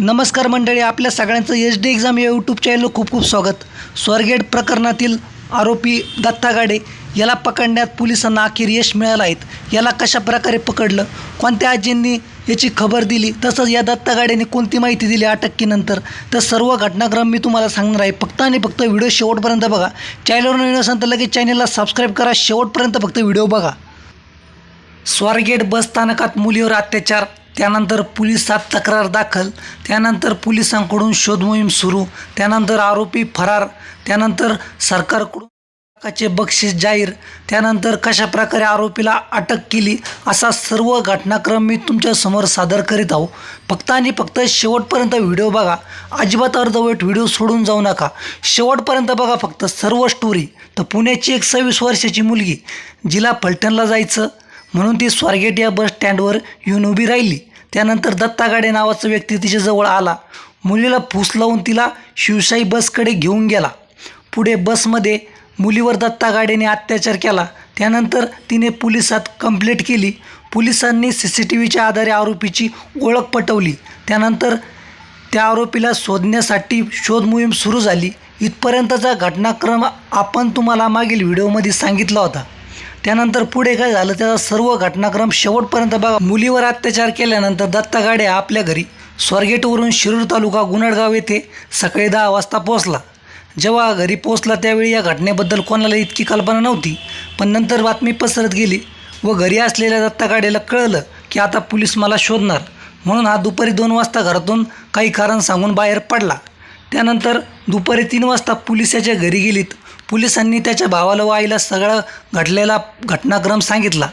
नमस्कार मंडळी आपल्या सगळ्यांचं एच डी एक्झाम या यूट्यूब चॅनलला खूप खूप स्वागत. स्वारगेट प्रकरणातील आरोपी दत्ता गाडे याला पकडण्यात पोलिसांना अखेर यश मिळालं आहेत याला कशा प्रकारे पकडलं? कोणत्या आजींनी याची खबर दिली? तसंच या दत्ता गाडेने कोणती माहिती दिली अटकेनंतर तर सर्व घटनाक्रम मी तुम्हाला सांगणार आहे. फक्त आणि फक्त व्हिडिओ शेवटपर्यंत बघा. चॅनलवर नवीन असेल तर लगेच चॅनलला सबस्क्राईब करा. शेवटपर्यंत फक्त व्हिडिओ बघा. स्वारगेट बस स्थानकात मुलीवर अत्याचार त्यानंतर पोलिसात तक्रार दाखल त्यानंतर पोलिसांकडून शोधमोहीम सुरू त्यानंतर आरोपी फरार त्यानंतर सरकारकडून लाखाचे बक्षीस जाहीर त्यानंतर कशा प्रकारे आरोपीला अटक केली असा सर्व घटनाक्रम मी तुमच्यासमोर सादर करीत आहो. फक्त आणि फक्त शेवटपर्यंत व्हिडिओ बघा. अजिबात अर्धवट व्हिडिओ सोडून जाऊ नका. शेवटपर्यंत बघा फक्त सर्व स्टोरी तर पुण्याची एक सव्वीस वर्षाची मुलगी जिला फलटणला जायचं म्हणून ती स्वारगेट या बस स्टँडवर येऊन उभी राहिली. त्यानंतर दत्ता गाडे नावाचा व्यक्ती तिच्याजवळ आला. मुलीला फूस लावून तिला शिवशाही बसकडे घेऊन गेला. पुढे बसमध्ये मुलीवर दत्ता गाडेने अत्याचार केला. त्यानंतर तिने पोलिसात कंप्लेंट केली. पोलिसांनी सी सी टी व्हीच्या आधारे आरोपीची ओळख पटवली. त्यानंतर त्या आरोपीला शोधण्यासाठी शोध मोहीम सुरू झाली. इथपर्यंतचा घटनाक्रम आपण तुम्हाला मागील व्हिडिओमध्ये सांगितला होता. त्यानंतर पुढे काय झालं त्याचा सर्व घटनाक्रम शेवटपर्यंत बघा. मुलीवर अत्याचार केल्यानंतर दत्ता गाडे आपल्या घरी स्वारगेटवरून शिरूर तालुका गुन्हाडगाव येथे सकाळी दहा वाजता पोहोचला. जेव्हा घरी पोहोचला त्यावेळी या घटनेबद्दल कोणाला इतकी कल्पना नव्हती पण नंतर बातमी पसरत गेली व घरी असलेल्या दत्ता गाडेला कळलं की आता पोलीस मला शोधणार. म्हणून हा दुपारी दोन वाजता घरातून काही कारण सांगून बाहेर पडला. त्यानंतर दुपारी तीन वाजता पोलिसाच्या घरी गेलीत पोलिसांनी त्याच्या भावाला व आईला सगळा घडलेला घटनाक्रम सांगितला.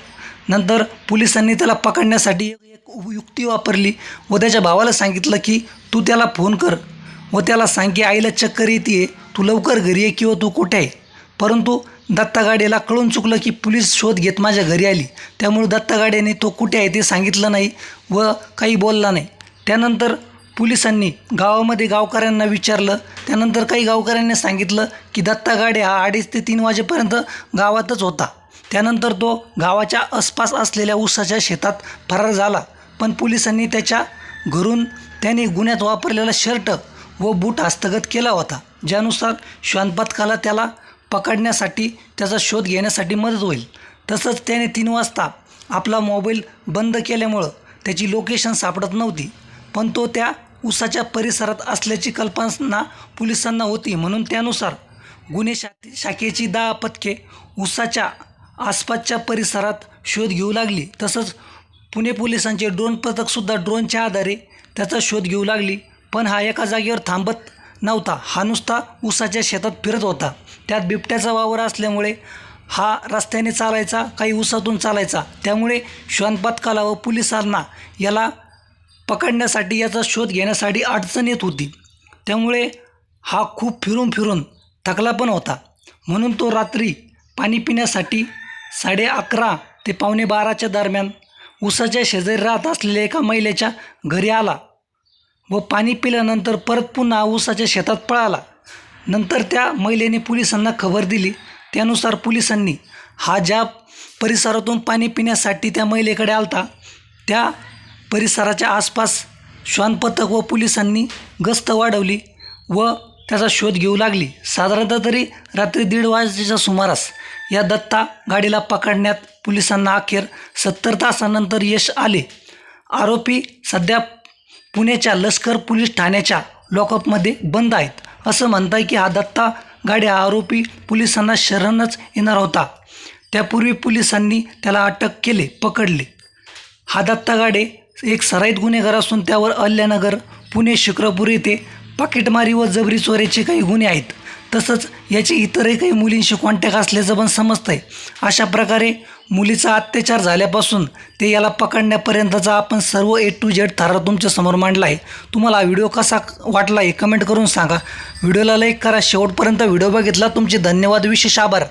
नंतर पोलिसांनी त्याला पकडण्यासाठी एक युक्ती वापरली व त्याच्या भावाला सांगितलं की तू त्याला फोन कर व त्याला सांग की आईला चक्कर येते तू लवकर घरी ये किंवा तू कुठे आहे. परंतु दत्तागाडेला कळून चुकलं की पोलीस शोध घेत माझ्या घरी आली. त्यामुळे दत्ता तो कुठे आहे ते सांगितलं नाही व काही बोलला नाही. त्यानंतर पोलिसांनी गावामध्ये गावकऱ्यांना विचारलं. त्यानंतर काही गावकऱ्यांनी सांगितलं की दत्ता गाडे हा अडीच ते तीन वाजेपर्यंत गावातच होता. त्यानंतर तो गावाच्या आसपास असलेल्या ऊसाच्या शेतात फरार झाला. पण पोलिसांनी त्याच्या घरून त्याने गुन्ह्यात वापरलेला शर्ट व बूट हस्तगत केला होता ज्यानुसार श्वानपथकाला त्याला पकडण्यासाठी त्याचा शोध घेण्यासाठी मदत होईल. तसंच त्याने तीन वाजता आपला मोबाईल बंद केल्यामुळं त्याची लोकेशन सापडत नव्हती. पण तो त्या उसाच्या परिसरात असल्याची कल्पना पोलिसांना होती. म्हणून त्यानुसार गुन्हे शा शाखेची दहा पथके उसाच्या आसपासच्या परिसरात शोध घेऊ लागली. तसंच पुणे पोलिसांचे ड्रोन पथकसुद्धा ड्रोनच्या आधारे त्याचा शोध घेऊ लागली. पण हा एका जागेवर थांबत नव्हता. हा नुसता उसाच्या शेतात फिरत होता. त्यात बिबट्याचा वावर असल्यामुळे हा रस्त्याने चालायचा काही उसातून चालायचा. त्यामुळे श्वानपथकाला व पोलिसांना याला पकडण्यासाठी याचा शोध घेण्यासाठी अडचण येत होती. त्यामुळे हा खूप फिरून फिरून थकला पण होता. म्हणून तो रात्री पाणी पिण्यासाठी साडे अकरा ते पावणे बाराच्या दरम्यान उसाच्या शेजारी राहत असलेल्या एका महिलेच्या घरी आला व पाणी पिल्यानंतर परत पुन्हा ऊसाच्या शेतात पळाला. नंतर त्या महिलेने पोलिसांना खबर दिली. त्यानुसार पोलिसांनी हा ज्या परिसरातून पाणी पिण्यासाठी त्या महिलेकडे आलता त्या परिसराच्या आसपास श्वानपथक व पोलिसांनी गस्त वाढवली व त्याचा शोध घेऊ लागली. साधारणतः तरी रात्री दीड वाजेच्या सुमारास या दत्ता गाडीला पकडण्यात पोलिसांना अखेर सत्तर तासानंतर यश आले. आरोपी सध्या पुण्याच्या लष्कर पोलीस ठाण्याच्या लॉकअपमध्ये बंद आहेत. असं म्हणताय की हा दत्ता गाडी हा आरोपी पोलिसांना शरणच येणार होता. त्यापूर्वी पोलिसांनी त्याला अटक केले पकडले. हा दत्ता गाडे एक सराईत गुन्हेगार असून त्यावर अल्यानगर पुणे शुक्रपूर येथे पाकिटमारी व जबरी चोऱ्याचे काही गुन्हे आहेत. तसंच याचे इतरही काही मुलींशी कॉन्टॅक्ट असल्याचं पण समजतं आहे अशा प्रकारे मुलीचा अत्याचार झाल्यापासून ते याला पकडण्यापर्यंतचा आपण सर्व ए टू जेड थारा तुमच्यासमोर मांडला आहे. तुम्हाला व्हिडिओ कसा वाटला आहे कमेंट करून सांगा. व्हिडिओला लाईक करा. शेवटपर्यंत व्हिडिओ बघितला. तुमचे धन्यवाद. विशेष आभार.